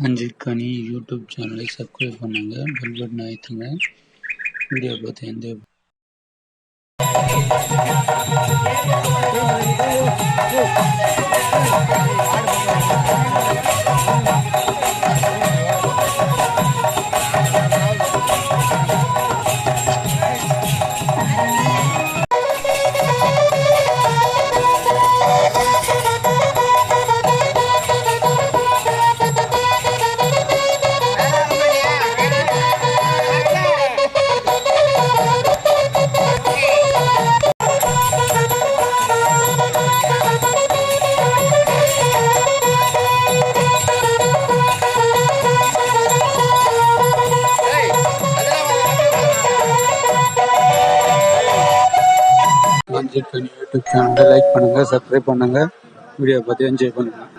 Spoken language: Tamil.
மஞ்சிக்கணி யூடியூப் சேனலை சப்ஸ்கிரைப் பண்ணுங்க பெல் பட்டன் அழுத்துங்க வீடியோ பார்த்து எந்த Thank you. மஞ்சள் யூடியூப் சேனலை லைக் பண்ணுங்கள் சப்ஸ்கிரைப் பண்ணுங்கள் வீடியோ பார்த்து என்ஜாய் பண்ணுங்கள்